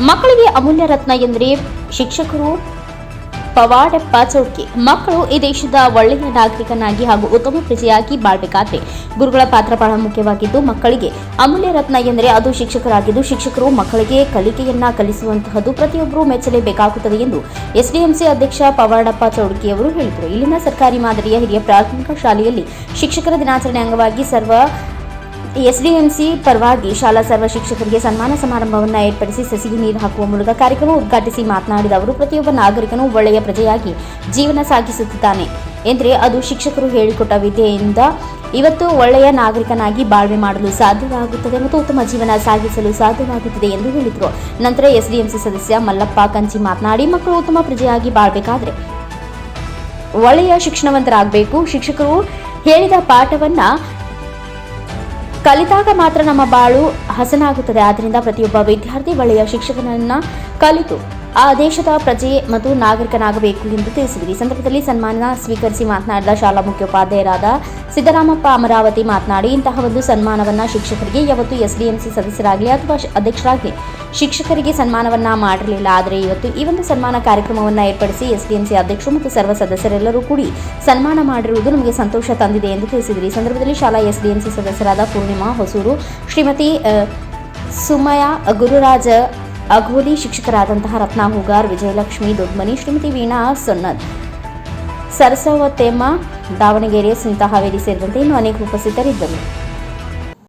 ಮಕ್ಕಳಿಗೆ ಅಮೂಲ್ಯ ರತ್ನ ಎಂದರೆ ಶಿಕ್ಷಕರು ಪವಾಡಪ್ಪ ಚೌಕಿ ಮಕ್ಕಳು ಈ ದೇಶದ ಒಳ್ಳೆಯ ನಾಗರಿಕನಾಗಿ ಹಾಗೂ ಉತ್ತಮ ಪ್ರಜೆಯಾಗಿ ಬಾಳ್ಬೇಕಾದ್ರೆ. ಗುರುಗಳ ಪಾತ್ರ ಬಹಳ ಮುಖ್ಯವಾಗಿದ್ದು ಮಕ್ಕಳಿಗೆ ಅಮೂಲ್ಯ ರತ್ನ ಎಂದರೆ ಅದು ಶಿಕ್ಷಕರಾಗಿದ್ದು ಶಿಕ್ಷಕರು ಮಕ್ಕಳಿಗೆ ಕಲಿಕೆಯನ್ನ ಕಲಿಸುವಂತಹದ್ದು ಪ್ರತಿಯೊಬ್ಬರೂ ಮೆಚ್ಚಲೇಬೇಕಾಗುತ್ತದೆ ಎಂದು ಎಸ್ಡಿಎಂಸಿ ಅಧ್ಯಕ್ಷ ಪವಾಡಪ್ಪ ಚೌಡಿಕಿ ಅವರು ಹೇಳಿದರು. ಇಲ್ಲಿನ ಸರ್ಕಾರಿ ಮಾದರಿಯ ಹಿರಿಯ ಪ್ರಾಥಮಿಕ ಶಾಲೆಯಲ್ಲಿ ಶಿಕ್ಷಕರ ದಿನಾಚರಣೆ ಅಂಗವಾಗಿ ಸರ್ವ ಎಸ್ಡಿಎಂಸಿ ಪರವಾಗಿ ಶಾಲಾ ಸರ್ವ ಶಿಕ್ಷಕರಿಗೆ ಸನ್ಮಾನ ಸಮಾರಂಭವನ್ನು ಏರ್ಪಡಿಸಿ ಸಸಿಗೆ ನೀರು ಹಾಕುವ ಮೂಲಕ ಕಾರ್ಯಕ್ರಮ ಉದ್ಘಾಟಿಸಿ ಮಾತನಾಡಿದ ಅವರು, ಪ್ರತಿಯೊಬ್ಬ ನಾಗರಿಕನು ಒಳ್ಳೆಯ ಪ್ರಜೆಯಾಗಿ ಜೀವನ ಸಾಗಿಸುತ್ತಿದ್ದಾನೆ ಎಂದರೆ ಅದು ಶಿಕ್ಷಕರು ಹೇಳಿಕೊಟ್ಟ ವಿದ್ಯೆಯಿಂದ ಇವತ್ತು ಒಳ್ಳೆಯ ನಾಗರಿಕನಾಗಿ ಬಾಳ್ವೆ ಮಾಡಲು ಸಾಧ್ಯವಾಗುತ್ತದೆ ಮತ್ತು ಉತ್ತಮ ಜೀವನ ಸಾಗಿಸಲು ಸಾಧ್ಯವಾಗುತ್ತದೆ ಎಂದು ಹೇಳಿದರು. ನಂತರ ಎಸ್ಡಿಎಂಸಿ ಸದಸ್ಯ ಮಲ್ಲಪ್ಪ ಕಂಚಿ ಮಾತನಾಡಿ, ಮಕ್ಕಳು ಉತ್ತಮ ಪ್ರಜೆಯಾಗಿ ಬಾಳ್ಬೇಕಾದ್ರೆ ಒಳ್ಳೆಯ ಶಿಕ್ಷಣವಂತರಾಗಬೇಕು. ಶಿಕ್ಷಕರು ಹೇಳಿದ ಪಾಠವನ್ನ ಕಲಿತಾಗ ಮಾತ್ರ ನಮ್ಮ ಬಾಳು ಹಸನಾಗುತ್ತದೆ. ಆದ್ದರಿಂದ ಪ್ರತಿಯೊಬ್ಬ ವಿದ್ಯಾರ್ಥಿ ಒಳ್ಳೆಯ ಶಿಕ್ಷಕನನ್ನು ಕಲಿತು ಆ ದೇಶದ ಪ್ರಜೆ ಮತ್ತು ನಾಗರಿಕನಾಗಬೇಕು ಎಂದು ತಿಳಿಸಿದರು ಈ ಸಂದರ್ಭದಲ್ಲಿ ಸನ್ಮಾನ ಸ್ವೀಕರಿಸಿ ಮಾತನಾಡಿದ ಶಾಲಾ ಮುಖ್ಯೋಪಾಧ್ಯಾಯರಾದ ಸಿದ್ದರಾಮಪ್ಪ ಅಮರಾವತಿ ಮಾತನಾಡಿ, ಇಂತಹ ಒಂದು ಸನ್ಮಾನವನ್ನು ಶಿಕ್ಷಕರಿಗೆ, ಯಾವತ್ತು ಎಸ್ಡಿಎಂಸಿ ಸದಸ್ಯರಾಗಲಿ ಅಥವಾ ಅಧ್ಯಕ್ಷರಾಗಲಿ ಶಿಕ್ಷಕರಿಗೆ ಸನ್ಮಾನವನ್ನು ಮಾಡಿರಲಿಲ್ಲ. ಆದರೆ ಇವತ್ತು ಈ ಒಂದು ಸನ್ಮಾನ ಕಾರ್ಯಕ್ರಮವನ್ನು ಏರ್ಪಡಿಸಿ ಎಸ್ಡಿಎಂಸಿ ಅಧ್ಯಕ್ಷರು ಮತ್ತು ಸರ್ವ ಸದಸ್ಯರೆಲ್ಲರೂ ಕೂಡಿ ಸನ್ಮಾನ ಮಾಡಿರುವುದು ನಮಗೆ ಸಂತೋಷ ತಂದಿದೆ ಎಂದು ತಿಳಿಸಿದರು. ಈ ಸಂದರ್ಭದಲ್ಲಿ ಶಾಲಾ ಎಸ್ಡಿಎಂಸಿ ಸದಸ್ಯರಾದ ಪೂರ್ಣಿಮಾ ಹೊಸೂರು, ಶ್ರೀಮತಿ ಸುಮಯ ಗುರುರಾಜ ಅಘೋಲಿ ಶಿಕ್ಷಕರಾದಂತಹ ರತ್ನಾ ಹೂಗಾರ್ ವಿಜಯಲಕ್ಷ್ಮಿ ದೊಡ್ಮನಿ ಶ್ರೀಮತಿ ವೀಣಾ, ಸೊನ್ನದ್. ಸರಸವತೇಮ್ಮ ದಾವಣಗೆರೆ ಸುನಿತಾ ಹಾವೇರಿ ಸೇರಿದಂತೆ ಇನ್ನೂ ಅನೇಕ ಉಪಸ್ಥಿತರಿದ್ದರು.